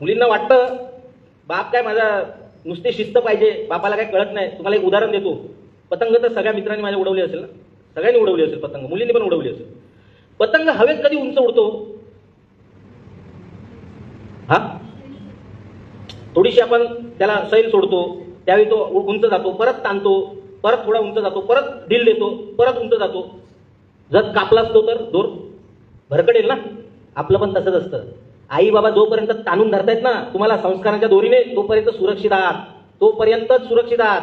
मुलींना वाटतं बाप काय माझा नुसती शिस्त पाहिजे बापाला काय कळत नाही तुम्हाला एक उदाहरण देतो. पतंग तर सगळ्या मित्रांनी माझ्या उडवली असेल ना? सगळ्यांनी उडवली असेल पतंग मुलींनी पण उडवली असेल. पतंग हवेत कधी उंच उडतो? हा? थोडीशी आपण त्याला सैल सोडतो त्यावेळी तो उंच जातो परत ताणतो परत थोडा उंच जातो परत ढील देतो परत उंच जातो. जर कापला असतो तर दोर भरकडेल ना? आपलं पण तसंच असतं. आई बाबा जोपर्यंत ताणून धरतायत ना तुम्हाला संस्कारांच्या दोरीने तोपर्यंत सुरक्षित आहात. तोपर्यंतच सुरक्षित आहात.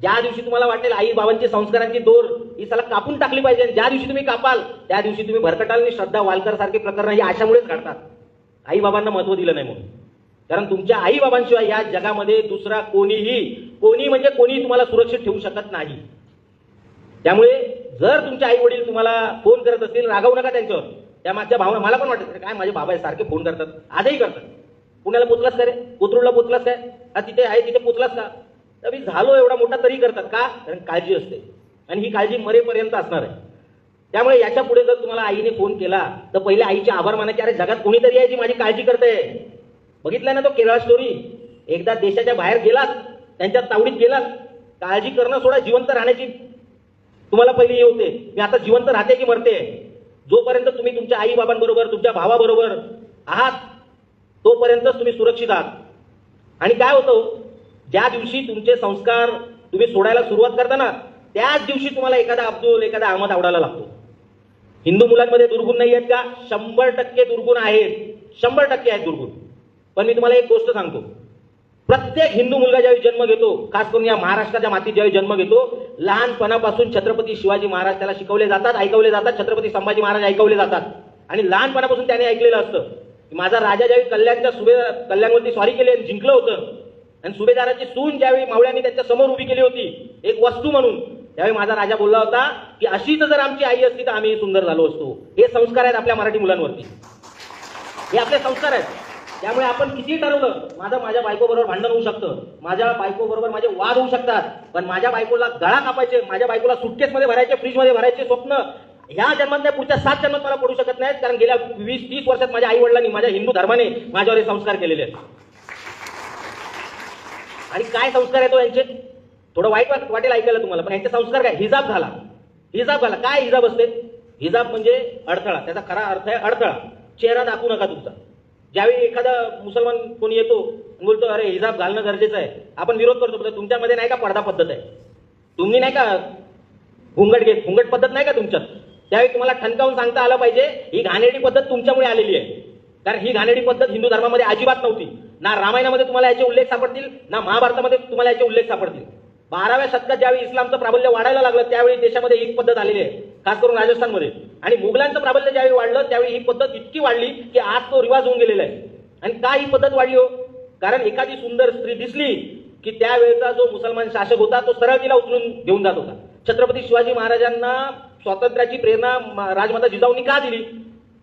ज्या दिवशी तुम्हाला वाटेल आई बाबांची संस्कारांची दोर ही सला कापून टाकली पाहिजे ज्या दिवशी तुम्ही कापाल त्या दिवशी तुम्ही भरकटाल आणि श्रद्धा वालकर सारखे प्रकरण ही अशामुळेच घडतात. आई बाबांना महत्त्व दिलं नाही म्हणून. कारण तुमच्या आई बाबांशिवाय या जगामध्ये दुसरा कोणीही कोणी म्हणजे कोणी तुम्हाला सुरक्षित ठेवू शकत नाही. त्यामुळे जर तुमचे आई वडील तुम्हाला फोन करत असतील रागवू नका त्यांच्यावर. त्या माझ्या भावना मला पण वाटत काय माझे बाबा आहे, सारखे फोन करतात? आजही करतात. पुण्याला पोचलास का रे? कोथरूडला पोचलास काय? हा तिथे आहे तिथे पोचलास का? तर मी झालो एवढा मोठा तरी करतात का? कारण काळजी असते. आणि ही काळजी मरेपर्यंत असणार आहे. त्यामुळे याच्यापुढे जर तुम्हाला आईने फोन केला तर पहिले आईचे आभार मानायचे अरे जगात कोणीतरी आहे जी माझी काळजी करते. बघितलं ना तो केरळ स्टोरी एकदा देशाच्या बाहेर गेलात त्यांच्या तावडीत गेलात. काळजी करणं सोडा जिवंत राहण्याची. तुम्हाला पहिले हे होते. मी आता जिवंत राहते की मरते? जोपर्यंत तुम्ही तुमच्या आई बाबांबरोबर तुमच्या भावाबरोबर आहात तोपर्यंतच तुम्ही सुरक्षित आहात. आणि काय होतं हो? ज्या दिवशी तुमचे संस्कार तुम्ही सोडायला सुरुवात करता ना त्याच दिवशी तुम्हाला एखादा अब्दुल एखादा अहमद आवडायला लागतो. हिंदू मुलांमध्ये दुर्गुण नाही आहेत का? शंभर टक्के दुर्गुण आहेत. शंभर टक्के आहेत दुर्गुण. पण मी तुम्हाला एक गोष्ट सांगतो. प्रत्येक हिंदू मुलगा ज्यावेळी जन्म घेतो खास करून या महाराष्ट्राच्या मातीत ज्यावेळी जन्म घेतो लहानपणापासून छत्रपती शिवाजी महाराज त्याला शिकवले जातात ऐकवले जातात छत्रपती संभाजी महाराज ऐकवले जातात. आणि लहानपणापासून त्याने ऐकलेलं असतं. की माझा राजा ज्यावेळी कल्याणच्या सुभेदार कल्याणवरती सॉरी केली आणि जिंकलं होतं आणि सुभेदाराची सून ज्यावेळी मावळ्यांनी त्यांच्यासमोर उभी केली होती एक वस्तू म्हणून त्यावेळी माझा राजा बोलला होता की अशीच जर आमची आई असती तर आम्ही सुंदर झालो असतो. हे संस्कार आहेत आपल्या मराठी मुलांवरती. हे आपले संस्कार आहेत. त्यामुळे आपण किती ठरवलं माझं माझ्या बायको बरोबर भांडण होऊ शकतं. माझ्या बायको बरोबर माझे वाद होऊ शकतात. पण माझ्या बायकोला गळा कापायचे माझ्या बायकोला सुटकेसमध्ये भरायचे फ्रीजमध्ये भरायचे स्वप्न ह्या जन्मात नाही पुढच्या सात जन्मात मला पडू शकत नाहीत. कारण गेल्या वीस तीस वर्षात माझ्या आई वडिलांनी माझ्या हिंदू धर्माने माझ्यावर हे संस्कार केलेले आहेत. आणि काय संस्कार आहे तो यांचे? थोडं वाईट वाट- वाटेल ऐकायला तुम्हाला पण यांचे संस्कार काय? हिजाब झाला हिजाब झाला काय हिजाब असते? हिजाब म्हणजे अडथळा. त्याचा खरा अर्थ आहे अडथळा. चेहरा दाखवू नका तुमचा. ज्यावेळी एखादा मुसलमान कोणी येतो बोलतो अरे हिजाब घालणं गरजेचं आहे. आपण विरोध करतो पण तुमच्यामध्ये नाही का पडदा पद्धत आहे? तुम्ही नाही का घुंगट घेत घुंगट पद्धत नाही का तुमच्यात? त्यावेळी तुम्हाला ठणकावून सांगता आलं पाहिजे ही घाणेरडी पद्धत तुमच्यामुळे आलेली आहे. कारण ही घाणेरडी पद्धत हिंदू धर्मामध्ये अजिबात नव्हती. ना रामायणामध्ये तुम्हाला याचे उल्लेख सापडतील ना महाभारतामध्ये तुम्हाला याचे उल्लेख सापडतील. बाराव्या शतकात ज्यावेळी इस्लामचं प्राबल्य वाढायला लागलं त्यावेळी देशामध्ये ही पद्धत आलेली आहे. खास करून राजस्थानमध्ये. आणि मुघलांचं प्राबल्य ज्यावेळी वाढलं त्यावेळी ही पद्धत इतकी वाढली की आज तो रिवाज होऊन गेलेला आहे. आणि का ही पद्धत वाढली हो? कारण एखादी सुंदर स्त्री दिसली की त्यावेळेचा जो मुसलमान शासक होता तो सरळ तिला उचलून घेऊन जात होता. छत्रपती शिवाजी महाराजांना स्वातंत्र्याची प्रेरणा राजमाता जिजाऊंनी का दिली?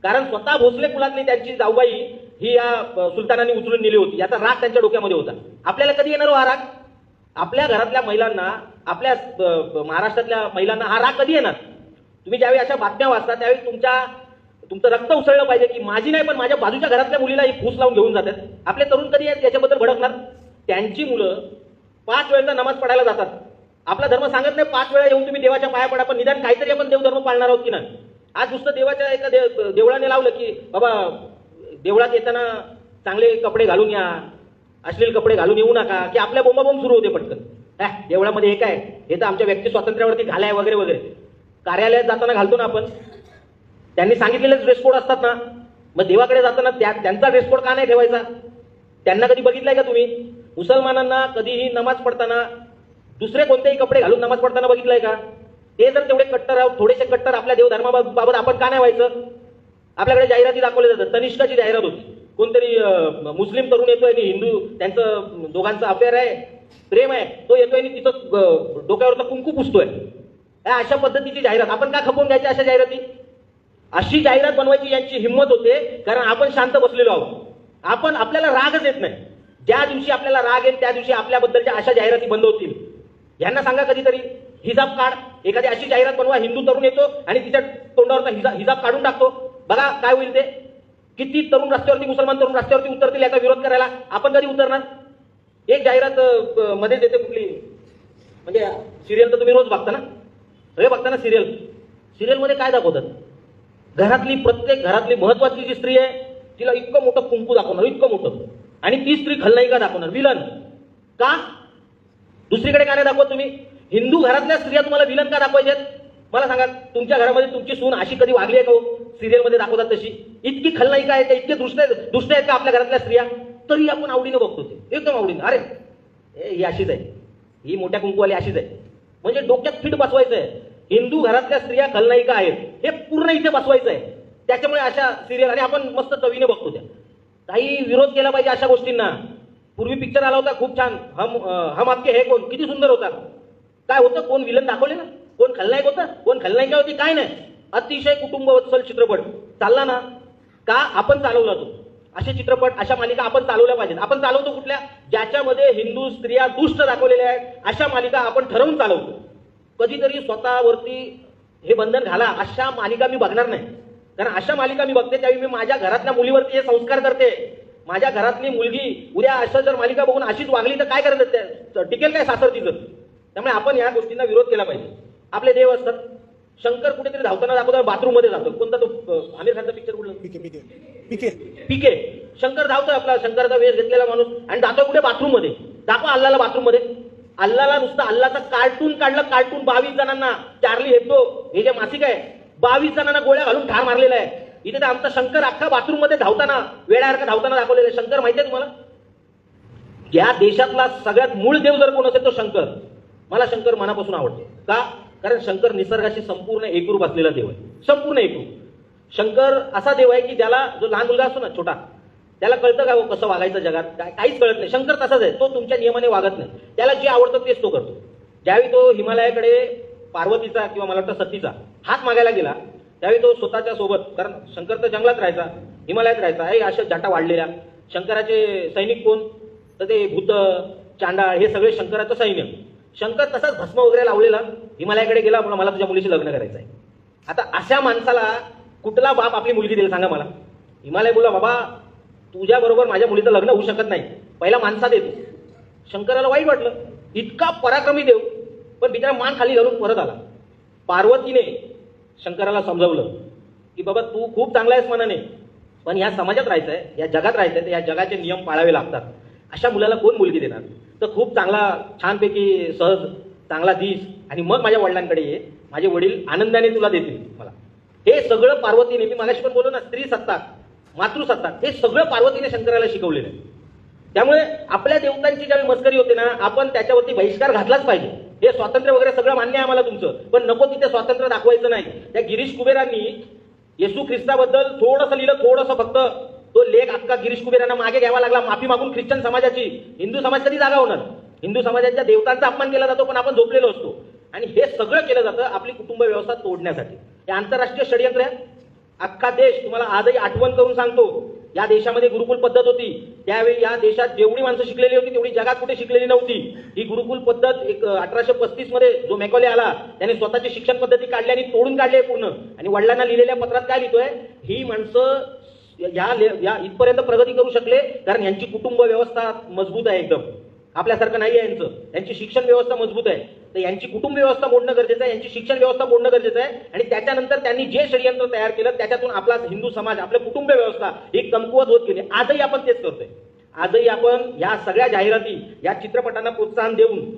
कारण स्वतः भोसले कुलातली त्यांची जाऊबाई ही या सुलतानांनी उचलून नेली होती. याचा राग त्यांच्या डोक्यामध्ये होता. आपल्याला कधी येणार हो हा राग? आपल्या घरातल्या महिलांना आपल्या महाराष्ट्रातल्या महिलांना हा राग कधी येणार? तुम्ही ज्यावेळी अशा बातम्या वाचता त्यावेळी तुमच्या तुमचं रक्त उसळलं पाहिजे की माझी नाही पण माझ्या बाजूच्या घरातल्या मुलीला ही फूस लावून घेऊन जातात. आपले तरुण कधी आहेत याच्याबद्दल भडकणार? त्यांची मुलं पाच वेळेचा नमाज पडायला जातात. आपला धर्म सांगत नाही पाच वेळा येऊन तुम्ही देवाच्या पाया पडा पण निदान काहीतरी आपण देवधर्म पाळणार आहोत की नाही? आज नुसतं देवाच्या एका देव देवळाने लावलं की बाबा देवळात येताना चांगले कपडे घालून या अश्लील कपडे घालून येऊ नका की आपल्या बोंबाबोंब सुरू होते पटकन. ॲ, देवळामध्ये हे काय हे तर आमच्या व्यक्ती स्वातंत्र्यावरती घालाय वगैरे वगैरे. कार्यालयात जाताना घालतो ना आपण. त्यांनी सांगितलेले ड्रेस कोड असतात ना. मग देवाकडे जाताना त्या त्यांचा ड्रेस कोड का नाही ठेवायचा? त्यांना कधी बघितलंय का तुम्ही? मुसलमानांना कधीही नमाज पडताना दुसरे कोणतेही कपडे घालून नमाज पडताना बघितलंय का? ते जर तेवढे कट्टर आहोत थोडेसे कट्टर आपल्या देवधर्माबाबत आपण का नाही व्हायचं? आपल्याकडे जाहिराती दाखवल्या जातात. तनिष्काची जाहिरात होती. कोणतरी मुस्लिम तरुण येतोय आणि हिंदू त्यांचं दोघांचं अफेअर आहे प्रेम आहे तो येतोय आणि तिथं डोक्यावरचा कुंकू पुसतोय. अशा पद्धतीची जाहिरात आपण का खपवून घ्यायच्या अशा जाहिराती? अशी जाहिरात बनवायची यांची हिंमत होते कारण आपण शांत बसलेलो आहोत. आपण आपल्याला रागच येत नाही. ज्या दिवशी आपल्याला राग येईल त्या दिवशी आपल्याबद्दलच्या अशा जाहिराती बंद होतील. यांना सांगा कधीतरी हिजाब काढ. एखादी अशी जाहिरात बनवा हिंदू तरुण येतो आणि तिच्या तोंडावरचा हिजा हिजाब काढून टाकतो. बघा काय होईल ते? किती तरुण रस्त्यावरती मुसलमान तरुण रस्त्यावरती उतरतील याचा विरोध करायला आपण कधी उतरणार? एक जाहिरात मध्ये देते कुठली? म्हणजे सिरियल तर तुम्ही रोज बघता ना? सगळे बघता ना सिरियल सिरियलमध्ये काय दाखवतात? घरातली प्रत्येक घरातली महत्वाची जी स्त्री आहे तिला इतकं मोठं कुंकू दाखवणार इतकं मोठं. आणि ती स्त्री खलनायिका दाखवणार विलन का? दुसरीकडे काय नाही दाखवत तुम्ही? हिंदू घरातल्या स्त्रिया तुम्हाला विलन का दाखवायच्यात? मला सांगा तुमच्या घरामध्ये तुमची सून अशी कधी वागली आहे का हो? सिरियलमध्ये दाखवतात तशी. इतकी खलनायिका आहे का इतके दुष्ट दुष्ट आहेत का आपल्या घरातल्या स्त्रिया? तरी आपण आवडीनं बघतो ते. एकदम आवडीनं. अरे ए, ही अशीच आहे. ही मोठ्या कुंकूवाली अशीच आहे. म्हणजे डोक्यात फिट बसवायचं आहे. हिंदू घरातल्या स्त्रिया खलनायिका आहेत. हे पूर्ण इथे बसवायचं आहे. त्याच्यामुळे अशा सिरियल आणि आपण मस्त चवीने बघतो त्या. काही विरोध केला पाहिजे अशा गोष्टींना. पूर्वी पिक्चर आला होता खूप छान. हम हम आपके हे कोण? किती सुंदर होता. काय होतं? कोण विलन दाखवले ना? कोण खलनायक होतं कोण खलनायिका होती? काय नाही. अतिशय कुटुंबवत्सल चित्रपट. चालला ना? का आपण चालवला तो असे चित्रपट अशा मालिका आपण चालवल्या पाहिजेत. आपण चालवतो कुठल्या? ज्याच्यामध्ये हिंदू स्त्रिया दुष्ट दाखवलेल्या आहेत अशा मालिका आपण ठरवून चालवतो. कधीतरी स्वतःवरती हे बंधन घाला. अशा मालिका मी बघणार नाही. कारण अशा मालिका मी बघते त्यावेळी मी माझ्या घरातल्या मुलीवरती हे संस्कार करते. माझ्या घरातली मुलगी उद्या अशा जर मालिका बघून अशीच वागली तर काय करायचं टिकेल काय सासर तिचं त्यामुळे आपण या गोष्टींना विरोध केला पाहिजे. आपले देव असतात. शंकर कुठेतरी धावताना दाखवतो बाथरूममध्ये जातो. कोणता तो आमिर खानचा पिक्चर कुठला? पीके पीके पीके पीके शंकर धावतोय आपला. शंकरचा वेश घेतलेला माणूस. आणि जातोय कुठे? बाथरूममध्ये. दाखवा अल्लाला बाथरूममध्ये. अल्लाला नुसतं अल्लाचं कार्टून काढलं कार्टून बावीस जणांना. चार्ली हेब्दो हे जे मासिक आहे बावीस जणांना गोळ्या घालून ठार मारलेला आहे. इथे तर आमचा शंकर अख्खा बाथरूममध्ये धावताना वेळासारखं धावताना दाखवलेला आहे. शंकर माहिती आहे तुम्हाला? या देशातला सगळ्यात मूळ देव जर कोण असेल तो शंकर. मला शंकर मनापासून आवडतो. का? कारण शंकर निसर्गाशी संपूर्ण एकरूप असलेला देव आहे. संपूर्ण एकरूप. शंकर असा देव आहे की ज्याला जो लहान मुलगा असतो ना छोटा त्याला कळतं का हो कसं वागायचं जगात? काय काहीच कळत नाही. शंकर तसाच आहे. तो तुमच्या नियमाने वागत नाही. त्याला जे आवडतं तेच तो करतो. ज्यावेळी तो हिमालयाकडे पार्वतीचा किंवा मला वाटतं सतीचा हात मागायला गेला त्यावेळी तो स्वतःच्या सोबत कारण शंकर तर जंगलात राहायचा हिमालयात राहायचा हे अशा जाटा वाढलेल्या. शंकराचे सैनिक कोण? तर ते भूत चांडाळ हे सगळे शंकराचं सैन्य. शंकर तसाच भस्म वगैरे लावलेला हिमालयाकडे गेला मला तुझ्या मुलीशी लग्न करायचं आहे आता अशा माणसाला कुठला बाप आपली मुलगी देईल सांगा मला. हिमालय बोला बाबा तुझ्याबरोबर माझ्या मुलीचं लग्न होऊ शकत नाही. पहिला माणसा देतो शंकराला वाईट वाटलं. इतका पराक्रमी देव. पण बिचारा मान खाली घालून परत आला. पार्वतीने शंकराला समजवलं की बाबा तू खूप चांगला आहेस मनाने. पण या समाजात राहायचं आहे या जगात राहायचं आहे तर या जगाचे नियम पाळावे लागतात. अशा मुलाला कोण मुलगी देणार? तर खूप चांगला छानपैकी सहज चांगला दिस. आणि मग माझ्या वडिलांकडे ये. माझे वडील आनंदाने तुला देतील मला. हे सगळं पार्वतीने मी मगाशी पण बोललो ना स्त्री सत्ताक मातृसत्ताक हे सगळं पार्वतीने शंकराला शिकवलेलं आहे. त्यामुळे आपल्या देवतांची ज्यावेळी मस्करी होते ना आपण त्याच्यावरती बहिष्कार घातलाच पाहिजे. हे स्वातंत्र्य वगैरे सगळं मान्य आहे आम्हाला तुमचं. पण नको तिथे स्वातंत्र्य दाखवायचं नाही. त्या गिरीश कुबेरांनी येशू ख्रिस्ताबद्दल थोडंसं लिहिलं थोडंसं फक्त तो लेख अख्खा गिरीश कुबेरांना मागे घ्यावा लागला. माफी मागून ख्रिश्चन समाजाची. हिंदू समाज कधी जागा होणार. हिंदू समाजाच्या देवतांचा अपमान केला जातो पण आपण झोपलेलो असतो. आणि हे सगळं केलं जातं आपली कुटुंब व्यवस्था तोडण्यासाठी. हे आंतरराष्ट्रीय षडयंत्र आहे. अख्खा देश तुम्हाला आजही आठवण करून सांगतो. या देशामध्ये गुरुकुल पद्धत होती. त्यावेळी या देशात जेवढी माणसं शिकलेली होती तेवढी जगात कुठे शिकलेली नव्हती. ही गुरुकुल पद्धत एक अठराशे पस्तीसमध्ये जो मेकॉले आला त्याने स्वतःची शिक्षण पद्धती काढली आणि तोडून काढली पूर्ण. आणि वडिलांना लिहिलेल्या पत्रात काय लिहितोय? ही माणसं या ले- या इथपर्यंत प्रगती करू शकले कारण यांची कुटुंब व्यवस्था मजबूत आहे एकदम. आपल्यासारखं नाही आहे यांचं. यांची शिक्षण व्यवस्था मजबूत आहे. तर यांची कुटुंब व्यवस्था मोडणं गरजेचं आहे यांची शिक्षण व्यवस्था मोडणं गरजेचं आहे. आणि त्याच्यानंतर त्यांनी जे षडयंत्र तयार केलं त्याच्यातून आपला हिंदू समाज आपलं कुटुंब व्यवस्था ही कमकुवत होत गेली. आजही आपण तेच करतोय. आजही आपण या सगळ्या जाहिराती या चित्रपटांना प्रोत्साहन देऊन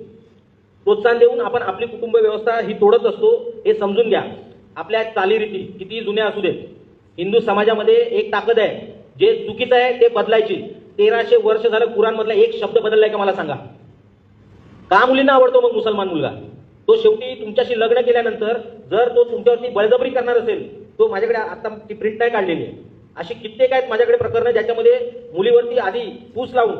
प्रोत्साहन देऊन आपण आपली कुटुंब व्यवस्था ही तोडत असतो हे समजून घ्या. आपल्या चालीरीती किती जुन्या असू देत हिंदू समाजामध्ये एक ताकद आहे जे चुकीचं आहे ते बदलायची. तेराशे वर्ष झालं कुराणमधला एक शब्द बदललाय का मला सांगा. का मुलींना आवडतो मग मुसलमान मुलगा? तो शेवटी तुमच्याशी लग्न केल्यानंतर जर तो तुमच्यावरती बळजबरी करणार असेल तो माझ्याकडे आता ती प्रिंट नाही काढलेली आहे. अशी कित्येक आहेत माझ्याकडे प्रकरणं ज्याच्यामध्ये मुलीवरती आधी पूस लावून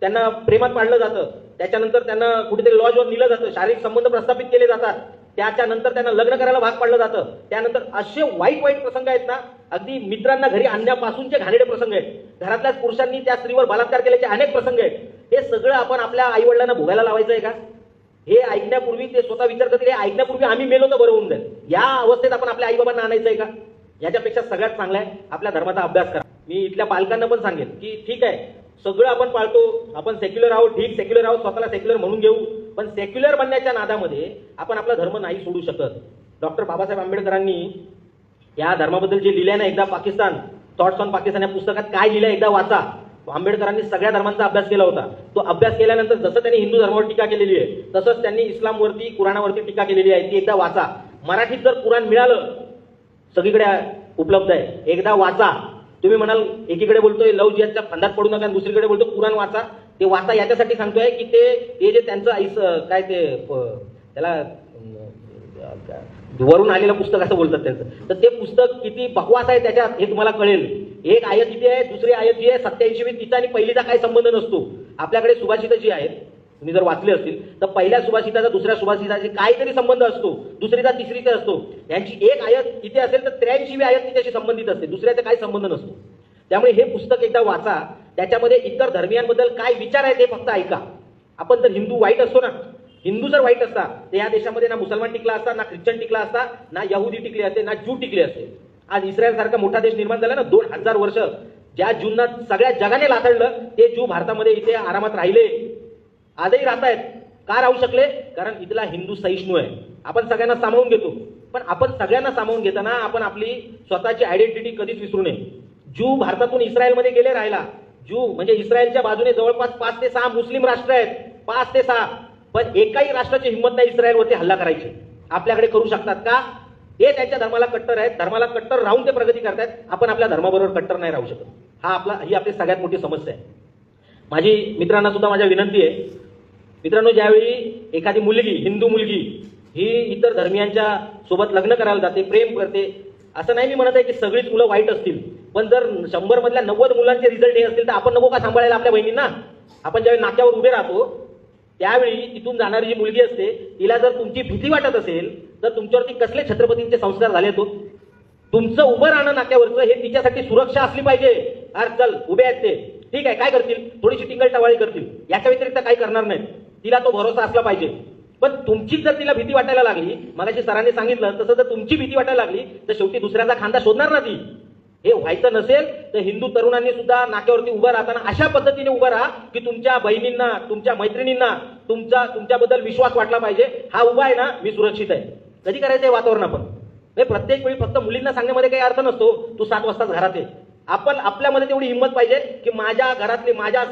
त्यांना प्रेमात पाडलं जातं. त्याच्यानंतर त्यांना कुठेतरी लॉजवर नेलं जातं. शारीरिक संबंध प्रस्थापित केले जातात. त्याच्यानंतर त्यांना लग्न करायला भाग पाडलं जातं. त्यानंतर असे वाईट वाईट प्रसंग आहेत ना अगदी मित्रांना घरी आणण्यापासूनचे घाणेरडे प्रसंग आहेत. घरातल्याच पुरुषांनी त्या स्त्रीवर बलात्कार केल्याचे अनेक प्रसंग आहेत. हे सगळं आपण आपल्या आई वडिलांना भोगायला लावायचं आहे का? हे ऐकण्यापूर्वी ते स्वतः विचार करतील हे ऐकण्यापूर्वी आम्ही मेलो तर बरं होऊन जाईल. या अवस्थेत आपण आपल्या आई बाबांना आणायचं आहे का? याच्यापेक्षा सगळ्यात चांगला आहे आपल्या धर्माचा अभ्यास करा. मी इथल्या पालकांना पण सांगेन की ठीक आहे सगळं आपण पाळतो आपण सेक्युलर आहोत ठीक सेक्युलर आहोत स्वतःला सेक्युलर म्हणून घेऊ पण सेक्युलर बनण्याच्या नादामध्ये आपण आपला धर्म नाही सोडू शकत. डॉक्टर बाबासाहेब आंबेडकरांनी या धर्माबद्दल जे लिहिलंय ना एकदा पाकिस्तान थॉट्स ऑन पाकिस्तान या पुस्तकात काय लिहिलंय एकदा वाचा. आंबेडकरांनी सगळ्या धर्मांचा अभ्यास केला होता. तो अभ्यास केल्यानंतर जसं त्यांनी हिंदू धर्मावर टीका केलेली आहे तसंच त्यांनी इस्लामवरती कुराणावरती टीका केलेली आहे ती एकदा वाचा. मराठीत जर कुराण मिळालं सगळीकडे उपलब्ध आहे. एकदा वाचा. तुम्ही म्हणाल एकीकडे बोलतोय लव जिहादच्या फंदात पडू नका आणि दुसरीकडे बोलतो कुराण वाचा. ते वाचा याच्यासाठी सांगतोय की ते जे त्यांचं आईस काय ते प- त्याला वरून आलेलं पुस्तक असं बोलतात त्यांचं. तर ते पुस्तक किती बकवास आहे त्याच्यात हे तुम्हाला कळेल. एक आयत किती आहे दुसरी आयत जी आहे सत्याऐंशी तिचा आणि पहिलीचा काही संबंध नसतो. आपल्याकडे सुभाषित जी आहेत तुम्ही जर वाचले असतील तर पहिल्या सुभाषिताचा दुसऱ्या सुभाषिताशी काहीतरी संबंध असतो. दुसरीचा तिसरीचा असतो. यांची एक आयत किती असेल तर त्र्याऐंशी आयत तिच्याशी संबंधित असते. दुसऱ्याचा काही संबंध नसतो. त्यामुळे हे पुस्तक एकदा वाचा. त्याच्यामध्ये इतर धर्मियांबद्दल काय विचार आहेत हे फक्त ऐका. आपण तर हिंदू वाईट असतो ना. हिंदू जर वाईट असता तर या देशामध्ये ना मुसलमान टिकला असता ना ख्रिश्चन टिकला असता ना यहुदी टिकले असते ना ज्यू टिकले असते. आज इस्रायल सारखा मोठा देश निर्माण झाला ना दोन हजार वर्ष ज्या ज्यूंना सगळ्या जगाने लाथडलं ते ज्यू भारतामध्ये इथे आरामात राहिले. आजही राहत आहेत का राहू शकले? कारण इथला हिंदू सहिष्णू आहे. आपण सगळ्यांना सामावून घेतो. पण आपण सगळ्यांना सामावून घेताना आपण आपली स्वतःची आयडेंटिटी कधीच विसरू नये. ज्यू भारतातून इस्रायलमध्ये गेले राहिला ज्यू म्हणजे इस्रायलच्या बाजूने जवळपास पाच ते सहा मुस्लिम राष्ट्र आहेत. पाच ते सहा. पण एकाही राष्ट्राची हिंमत नाही इस्रायलवरती हल्ला करायची. आपल्याकडे करू शकतात का? हे त्यांच्या धर्माला कट्टर आहेत. धर्माला कट्टर राहून ते प्रगती करतायत. आपण आपल्या धर्माबरोबर कट्टर नाही राहू शकत. हा आपला ही आपली सगळ्यात मोठी समस्या आहे. माझी मित्रांना सुद्धा माझ्या विनंती आहे. मित्रांनो ज्यावेळी एखादी मुलगी हिंदू मुलगी ही इतर धर्मियांच्या सोबत लग्न करायला जाते प्रेम करते असं नाही मी म्हणत आहे की सगळीच मुलं वाईट असतील. पण जर शंभर मधल्या नव्वद मुलांचे रिझल्ट हे असतील तर आपण नको का सांभाळायला आपल्या बहिणींना? आपण ज्यावेळी नाक्यावर उभे राहतो त्यावेळी तिथून जाणारी जी मुलगी असते तिला जर तुमची भीती वाटत असेल तर तुमच्यावरती कसले छत्रपतींचे संस्कार झाले तो हो? तुमचं उभं राहणं नाक्यावरचं हे तिच्यासाठी सुरक्षा असली पाहिजे. अरे चल उभे आहेत ते. ठीक आहे काय करतील? थोडीशी टिंगल टवाळी करतील. याच्या व्यतिरिक्त काही करणार नाहीत. तिला तो भरोसा असला पाहिजे. पण तुमची जर तिला भीती वाटायला लागली मगाशी सरांनी सांगितलं तसं जर तुमची भीती वाटायला लागली तर शेवटी दुसऱ्याचा खांदा शोधणार ना ती. हे व्हायचं नसेल तर हिंदू तरुणांनी सुद्धा नाक्यावरती उभं राहताना अशा पद्धतीने उभं राहा की तुमच्या बहिणींना तुमच्या मैत्रिणींना तुमचा तुमच्याबद्दल विश्वास वाटला पाहिजे. हा उभा आहे ना मी सुरक्षित आहे. कधी करायचं आहे वातावरण आपण? म्हणजे प्रत्येक वेळी फक्त मुलींना सांगण्यामध्ये काही अर्थ नसतो. तू सात वाजताच घरात ये. आपण आपल्यामध्ये तेवढी हिंमत पाहिजे की माझ्या घरातली माझ्या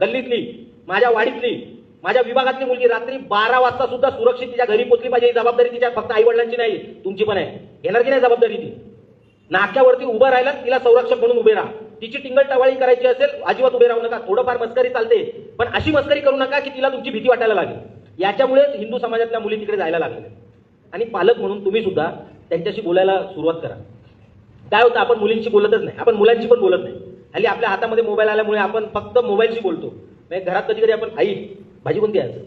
गल्लीतली माझ्या वाडीतली माझ्या विभागातली मुलगी रात्री बारा वाजता सुद्धा सुरक्षित तिच्या घरी पोचली पाहिजे. ही जबाबदारी तिच्या फक्त आई वडिलांची नाही तुमची पण आहे. घेणार की नाही जबाबदारी ती? नाक्यावरती उभं राहिला तिला संरक्षक म्हणून उभे राहा. तिची टिंगल टवाळी करायची असेल अजिबात उभे राहू नका. थोडंफार मस्करी चालते. पण अशी मस्करी करू नका की तिला तुमची भीती वाटायला लागेल. याच्यामुळेच हिंदू समाजातल्या मुली तिकडे जायला लागल्या. आणि पालक म्हणून तुम्ही सुद्धा त्यांच्याशी बोलायला सुरुवात करा. काय होतं आपण मुलींशी बोलतच नाही. आपण मुलांशी पण बोलत नाही. हल्ली आपल्या हातामध्ये मोबाईल आल्यामुळे आपण फक्त मोबाईलशी बोलतो. म्हणजे घरात कधी कधी आपण आई भाजी कोणती आहे?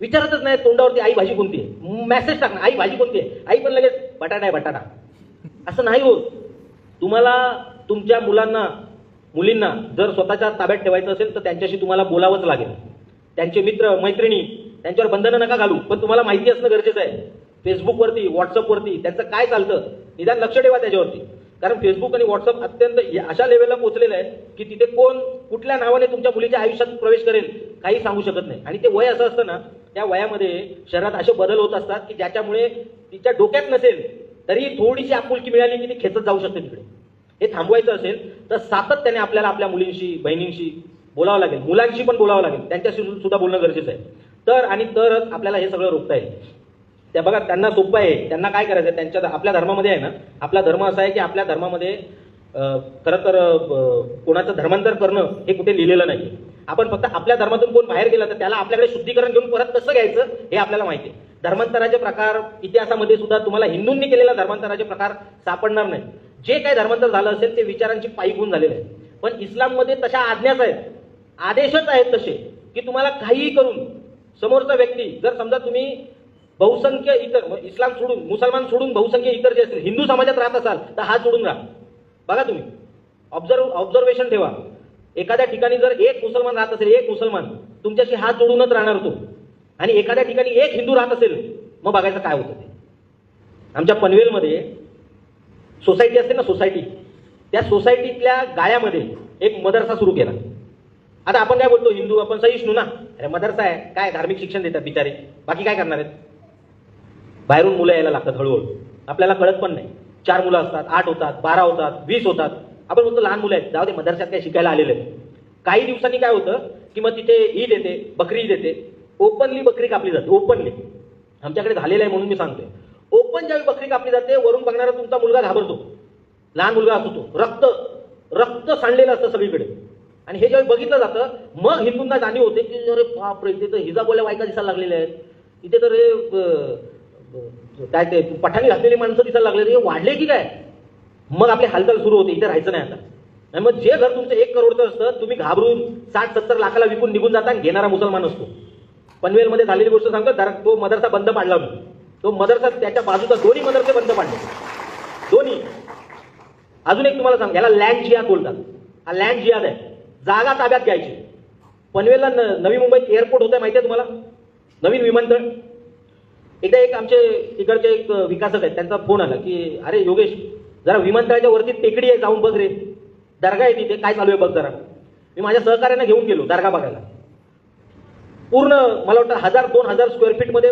विचारतच नाही. तोंडावरती आई भाजी कोणती आहे? मेसेज टाकणार आई भाजी कोणती आहे? आई पण लगेच बटाटा आहे बटाटा. असं नाही होत. तुम्हाला तुमच्या मुलांना मुलींना जर स्वतःच्या ताब्यात ठेवायचं असेल तर त्यांच्याशी तुम्हाला बोलावंच लागेल. त्यांचे मित्र मैत्रिणी त्यांच्यावर बंधनं नका घालू. पण तुम्हाला माहिती असणं गरजेचं आहे. फेसबुकवरती व्हॉट्सअपवरती त्यांचं काय चालतं निदान लक्ष ठेवा त्याच्यावरती. कारण फेसबुक आणि व्हॉट्सअप अत्यंत अशा लेवलला पोहोचलेलं आहे की तिथे कोण कुठल्या नावाने तुमच्या मुलीच्या आयुष्यात प्रवेश करेल काही सांगू शकत नाही. आणि ते वय असं असतं ना त्या वयामध्ये शहरात असे बदल होत असतात की ज्याच्यामुळे तिच्या डोक्यात नसेल तरी थोडीशी आपुलकी मिळाली की ती खेचत जाऊ शकते तिकडे. हे थांबवायचं असेल तर सातत्याने आपल्याला आपल्या मुलींशी बहिणींशी बोलावं लागेल. मुलांशी पण बोलावं लागेल. त्यांच्याशी सुद्धा बोलणं गरजेचं आहे. तर आणि तरच आपल्याला हे सगळं रोखता येईल. त्या बघा त्यांना सोपं आहे. त्यांना काय करायचं आहे? त्यांच्या आपल्या धर्मामध्ये आहे ना आपला धर्म असा आहे की आपल्या धर्मामध्ये खरं तर कोणाचं धर्मांतर करणं हे कुठे लिहिलेलं नाही आपण फक्त आपल्या धर्मातून कोण बाहेर गेलं तर त्याला आपल्याकडे शुद्धीकरण घेऊन परत कसं घ्यायचं हे आपल्याला माहिती आहे. धर्मांतराचे प्रकार इतिहासामध्ये सुद्धा तुम्हाला हिंदूंनी केलेला धर्मांतराचे प्रकार सापडणार नाही जे काही धर्मांतर झालं असेल ते विचारांची पायगुण झालेले आहे. पण इस्लाममध्ये तशा आज्ञाच आहेत. आदेशच आहेत तसे की तुम्हाला काहीही करून समोरचा व्यक्ती जर समजा तुम्ही बहुसंख्य इतर इस्लाम सोडून मुसलमान सोडून बहुसंख्य इतर जे असतील हिंदू समाजात राहत असाल तर हात जोडून राहा. बघा तुम्ही. ऑब्झर्व ऑब्झर्वेशन ठेवा. एखाद्या ठिकाणी जर एक मुसलमान राहत असेल एक मुसलमान तुमच्याशी हात जोडूनच राहणार तो. आणि एखाद्या ठिकाणी एक हिंदू राहत असेल मग बघायचं काय होतं ते. आमच्या पनवेलमध्ये सोसायटी असते ना सोसायटी त्या सोसायटीतल्या गाळ्यामध्ये एक मदरसा सुरू केला. आता आपण काय बोलतो हिंदू आपण सहिष्णू ना? अरे मदरसा आहे काय धार्मिक शिक्षण देतात बिचारे? बाकी काय करणार आहेत? बाहेरून मुलं यायला लागतात हळूहळू. आपल्याला कळत पण नाही. चार मुलं असतात आठ होतात बारा होतात वीस होतात. आपण बोलतो लहान मुलं आहेत. जाऊ दे मदरशात काय शिकायला आलेले आहेत. काही दिवसांनी काय होतं की मग तिथे ईद येते बकरी ईद येते. ओपनली बकरी कापली जाते ओपनली. आमच्याकडे झालेलं आहे म्हणून मी सांगतोय. ओपन ज्यावेळी बकरी कापली जाते वरून बघणारा तुमचा मुलगा घाबरतो. लहान मुलगा असतो. तो रक्त रक्त सांडलेलं असतं सगळीकडे. आणि हे ज्यावेळी बघितलं जातं मग हिंदूंना जाणीव होते की अरे बापरे इथे तर हिजाबोल्या बायका दिसायला लागलेल्या आहेत. इथे तर हे काय ते पठाणी घातलेली माणसं दिसायला लागले हे वाढले की काय? मग आपली हालचाल सुरू होते. इथे राहायचं नाही आता. आणि मग जे घर तुमचं एक करोडचं असतं तुम्ही घाबरून साठ सत्तर लाखाला विकून निघून जाता आणि घेणारा मुसलमान असतो. पनवेलमध्ये झालेली गोष्ट सांगतो दर तो मदरसा बंद पाडला मी तो मदरसा त्याच्या बाजूचा दोन्ही मदरसे बंद पाडले. दोन्ही. अजून एक तुम्हाला सांग याला लँड जिहाद बोलतात. हा लँड जिहाद आहे. जागा ताब्यात घ्यायची. पनवेलला न नवी मुंबईत एअरपोर्ट होतं माहिती आहे तुम्हाला? नवीन विमानतळ. एकदा एक आमचे तिकडचे एक विकासक आहेत त्यांचा फोन आला की अरे योगेश जरा विमानतळाच्या वरती टेकडी आहे जाऊन बघ रे. दर्गा आहे तिथे. काय चालू आहे बघ जरा. मी माझ्या सहकार्याने घेऊन गेलो दर्गा बघायला. पूर्ण मला वाटतं हजार दोन हजार स्क्वेअर फीटमध्ये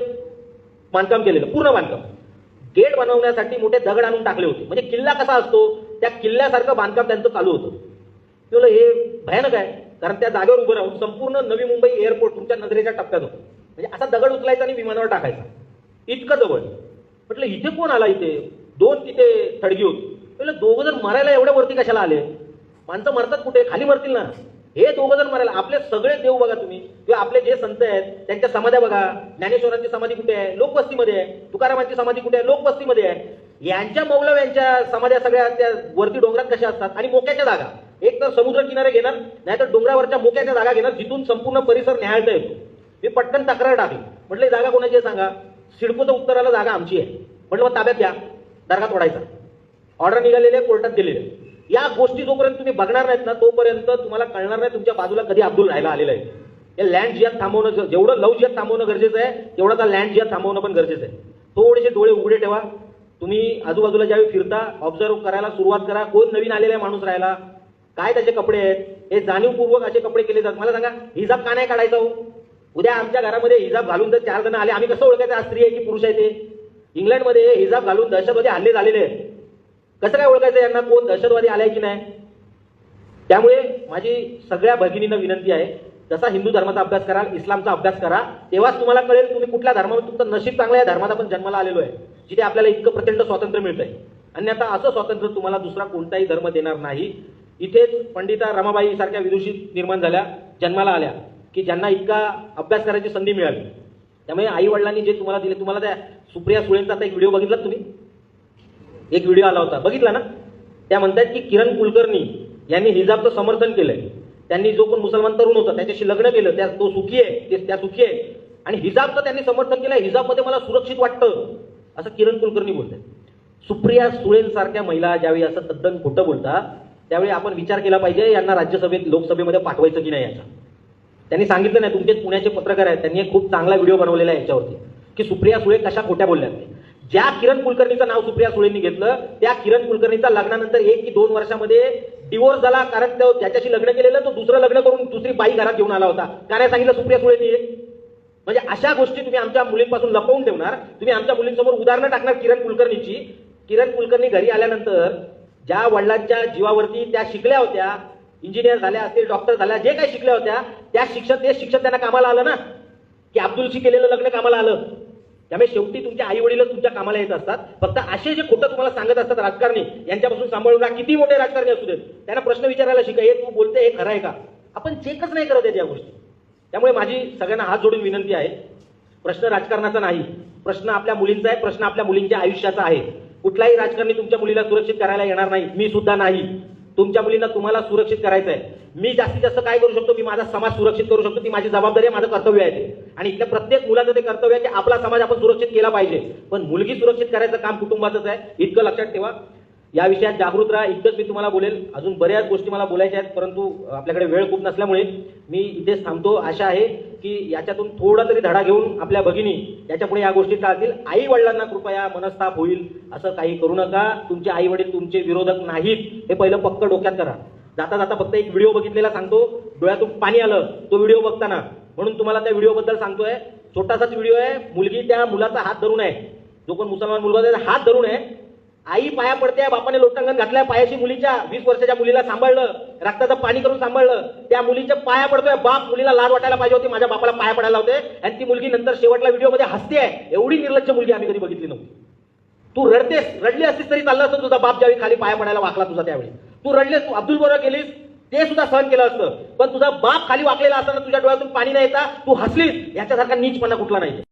बांधकाम केलेलं पूर्ण बांधकाम. गेट बनवण्यासाठी मोठे दगड आणून टाकले होते. म्हणजे किल्ला कसा असतो त्या किल्ल्यासारखं बांधकाम त्यांचं चालू होतं. तुला हे भयानक आहे. कारण त्या जागेवर उभं राहून संपूर्ण नवी मुंबई एअरपोर्ट तुमच्या नजरेच्या टप्प्यात होतं. म्हणजे असा दगड उचलायचा आणि विमानावर टाकायचा. इतकं जवळ. म्हटलं इथे कोण आला इथे? दोन तिथे थडगी होती. म्हटलं दोघं जर मरायला एवढ्या वरती कशाला आले? माणसं मरतात कुठे? खाली मरतील ना. हे दोघं जण मरायला आपले सगळे देव बघा तुम्ही. किंवा आपले जे संत आहेत त्यांच्या समाध्या बघा. ज्ञानेश्वरांची समाधी कुठे आहे? लोकवस्तीमध्ये आहे. तुकारामांची समाधी कुठे आहे? लोकवस्तीमध्ये आहे. यांच्या मौलव यांच्या समाध्या सगळ्या त्या वरती डोंगरात कशा असतात? आणि मोक्याच्या जागा. एक तर समुद्र किनारे घेणार नाहीतर डोंगरावरच्या मोक्याच्या जागा घेणार जिथून संपूर्ण परिसर न्याहाळता येतो. मी पटकन तक्रार टाकली म्हटलं जागा कोणाची आहे सांगा. सिडकोचं उत्तराला जागा आमची आहे. म्हटलं मग ताब्यात घ्या. दर्गा तोडायचा. ऑर्डर निघालेले आहे, कोर्टात गेलेले या गोष्टी जोपर्यंत तुम्ही बघणार नाहीत ना तोपर्यंत तुम्हाला कळणार नाही तुमच्या बाजूला कधी अब्दुल राहायला आलेला आहे. या लँड जिहाद थांबवणं जेवढं लव जिहाद थांबवणं गरजेचं आहे तेवढं का लँड जिहाद थांबवणं पण गरजेचं आहे. थोडेसे डोळे उघडे ठेवा. तुम्ही आजूबाजूला ज्यावेळी फिरता ऑब्झर्व करायला सुरुवात करा. कोण नवीन आलेला आहे माणूस राहायला? काय त्याचे कपडे आहेत? हे जाणीवपूर्वक असे कपडे केले जातात. मला सांगा हिजाब का नाही काढायचा हो? उद्या आमच्या घरामध्ये हिजाब घालून जर चार जण आले आम्ही कसं ओळखायचं? आज स्त्री आहे की पुरुष आहे ते? इंग्लंडमध्ये हिजाब घालून दहशतवादी हल्ले झालेले आहेत. कसं काय ओळखायचं यांना कोण दहशतवादी आलाय की नाही? त्यामुळे माझी सगळ्या भगिनींना विनंती आहे जसा हिंदू धर्माचा अभ्यास कराल इस्लामचा अभ्यास करा तेव्हाच तुम्हाला कळेल तुम्ही कुठल्या धर्मामध्ये तुमचं नशीब चांगलं या धर्मात आपण जन्माला आलेलो आहे जिथे आपल्याला इतकं प्रचंड स्वातंत्र्य मिळतंय. अन्यथा आता असं स्वातंत्र्य तुम्हाला दुसरा कोणताही धर्म देणार नाही. इथेच पंडिता रमाबाई सारख्या विदुषी निर्माण झाल्या जन्माला आल्या की ज्यांना इतका अभ्यास करायची संधी मिळाली. त्यामुळे आई वडिलांनी जे तुम्हाला दिले तुम्हाला त्या सुप्रिया सुळेंचा एक व्हिडिओ बघितला तुम्ही? एक व्हिडिओ आला होता. बघितला ना? त्या म्हणतात की किरण कुलकर्णी यांनी हिजाबचं समर्थन केलंय. त्यांनी जो कोण मुसलमान तरुण होता त्याच्याशी लग्न केलं त्या तो सुखी आहे त्या सुखी आहे. आणि हिजाबचं त्यांनी समर्थन केलंय हिजाबमध्ये मला सुरक्षित वाटतं. असं किरण कुलकर्णी बोलतात सुप्रिया सुळेंसारख्या महिला ज्यावेळी असं तद्दन खोटं बोलतात त्यावेळी आपण विचार केला पाहिजे यांना राज्यसभेत लोकसभेमध्ये पाठवायचं की नाही याचा. त्यांनी सांगितलं नाही तुमचे पुण्याचे पत्रकार आहेत त्यांनी एक खूप चांगला व्हिडिओ बनवलेला आहे याच्यावरती की सुप्रिया सुळे कशा खोट्या बोलल्या ज्या किरण कुलकर्णीचं नाव सुप्रिया सुळेंनी घेतलं त्या किरण कुलकर्णीचा लग्नानंतर एक की दोन वर्षामध्ये डिवोर्स झाला. कारण त्याच्याशी लग्न केलेलं तो दुसरं लग्न करून दुसरी बाई घरात घेऊन आला होता. काय सांगितलं सुप्रिया सुळेंनी. म्हणजे अशा गोष्टी तुम्ही आमच्या मुलींपासून लपवून ठेवणार. तुम्ही आमच्या मुलींसमोर उदाहरणं टाकणार किरण कुलकर्णीची. किरण कुलकर्णी घरी आल्यानंतर ज्या वडिलांच्या जीवावरती त्या शिकल्या होत्या इंजिनियर झाल्या असतील डॉक्टर झाल्या जे काही शिकल्या होत्या त्या शिक्षण ते शिक्षण त्यांना कामाला आलं ना? की अब्दुलशी केलेलं लग्न कामाला आलं. त्यामुळे शेवटी तुमच्या आई वडील तुमच्या कामाला येत असतात. फक्त असे जे खोटं तुम्हाला सांगत असतात राजकारणी यांच्यापासून सांभाळून राहा. किती मोठे राजकारणी असू देत. त्यांना प्रश्न विचारायला शिका. हे तू बोलते हे खरं आहे का? आपण चेकच नाही करत आहेत या गोष्टी. त्यामुळे माझी सगळ्यांना हात जोडून विनंती आहे. प्रश्न राजकारणाचा नाही. प्रश्न आपल्या मुलींचा आहे. प्रश्न आपल्या मुलींच्या आयुष्याचा आहे. कुठलाही राजकारणी तुमच्या मुलीला सुरक्षित करायला येणार नाही. मी सुद्धा नाही. तुमच्या मुलींना तुम्हाला सुरक्षित करायचं आहे. मी जास्तीत जास्त काय करू शकतो? मी माझा समाज सुरक्षित करू शकतो. ती माझी जबाबदारी आहे माझं कर्तव्य आहे ते. आणि इथल्या प्रत्येक मुलाचं ते कर्तव्य आहे की आपला समाज आपण सुरक्षित केला पाहिजे. पण मुलगी सुरक्षित करायचं काम कुटुंबाचंच आहे. इतकं लक्षात ठेवा. या विषयात जागृत राहा. इतकंच मी तुम्हाला बोलेल. अजून बऱ्याच गोष्टी मला बोलायच्या आहेत परंतु आपल्याकडे वेळ खूप नसल्यामुळे मी इथेच थांबतो. आशा आहे की याच्यातून थोडा तरी धडा घेऊन आपल्या भगिनी याच्यापुढे या गोष्टी टाळतील आई वडिलांना कृपया मनस्ताप होईल असं काही करू नका. तुमचे आई वडील तुमचे विरोधक नाहीत हे पहिलं पक्क डोक्यात करा. जाता जाता फक्त एक व्हिडिओ बघितलेला सांगतो. डोळ्यातून पाणी आलं तो व्हिडिओ बघताना. म्हणून तुम्हाला त्या व्हिडिओबद्दल सांगतोय. छोटासाच व्हिडिओ आहे. मुलगी त्या मुलाचा हात धरून आहे जो कोण मुसलमान मुलगा त्याचा हात धरून आहे आई पाया पडते बापाने लोटांगण घातल्या पायाशी मुलीच्या वीस वर्षाच्या मुलीला सांभाळलं रक्ताचं पाणी करून सांभाळलं. त्या मुलीच्या पाया पडतोय बाप मुलीला लाज वाटायला पाहिजे होती माझ्या बापाला पाया पडायला होते आणि ती मुलगी नंतर शेवटला व्हिडिओमध्ये हसते आहे. एवढी निर्लज्ज मुलगी आम्ही कधी बघितली नव्हती. तू रडतेस रडली असतीस तरी चाललं असतं तुझा बाप ज्यावेळी खाली पाया पडायला वाकला तुझा त्यावेळी. तू रडलेस तू अब्दुल बरोबर गेलीस ते सुद्धा सहन केलं असतं. पण तुझा बाप खाली वाकलेला असताना तुझ्या डोळ्यातून पाणी नाही येता तू हसलीस याच्यासारखा नीचपणा कुठला नाही